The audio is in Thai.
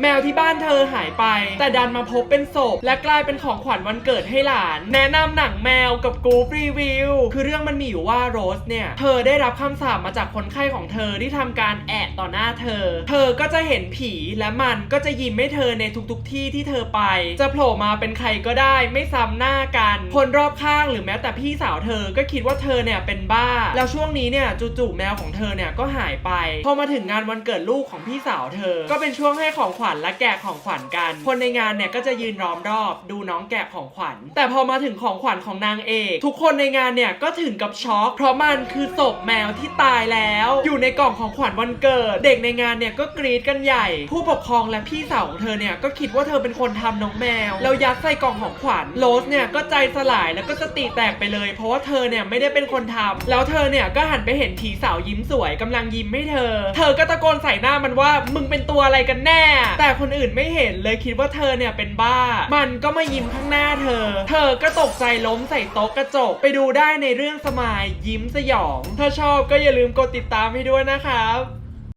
แมวที่บ้านเธอหายไป แต่ดันมาพบเป็นศพ และกลายเป็นของขวัญวันเกิดให้หลาน แนะนำหนังแมวกับกรูฟรีวิว คือเรื่องมันมีอยู่ว่าโรสเนี่ย เธอได้รับคำสาปมาจากคนไข้ของเธอที่ทำการแอะต่อหน้าเธอ เธอก็จะเห็นผีและมันก็จะยิ้มให้เธอในทุกๆที่ที่เธอไป จะโผล่มาเป็นใครก็ได้ไม่ซ้ำหน้ากัน คนรอบข้างหรือแม้แต่พี่สาวเธอก็คิดว่าเธอเนี่ยเป็นบ้า แล้วช่วงนี้เนี่ยจู่ๆแมวของเธอเนี่ยก็หายไป พอมาถึงงานวันเกิดลูกของพี่สาวเธอ ก็เป็นช่วงให้ของขวัญและแกะของขวัญกัน คนในงานเนี่ยก็จะยืนล้อมรอบ ดูน้องแกะของขวัญ แต่พอมาถึงของขวัญของนางเอกทุกคนในงานเนี่ยก็ถึงกับช็อกเพราะมันคือศพแมวที่ตายแล้ว อยู่ในกล่องของขวัญวันเกิด เด็กในงานเนี่ยก็กรีดกันใหญ่ ผู้ปกครองและพี่สาวของเธอเนี่ยก็คิดว่าเธอเป็นคนทำน้องแมวแล้วยัดใส่กล่องของขวัญโรสเนี่ยก็ใจสลายแล้วก็สติแตกไปเลย เพราะว่าเธอเนี่ยไม่ได้เป็นคนทำแล้วเธอเนี่ยก็หันไปเห็นผีสาวยิ้มสวยกำลังยิ้มให้เธอ เธอก็ตะโกนใส่หน้ามันว่ามึงเป็นตัวอะไรกันแน่แต่คนอื่นไม่เห็นเลยคิดว่าเธอเนี่ยเป็นบ้า มันก็มายิ้มข้างหน้าเธอ เธอก็ตกใจล้มใส่โต๊ะกระจก ไปดูได้ในเรื่องสมายยิ้มสยอง ถ้าชอบก็อย่าลืมกดติดตามให้ด้วยนะครับ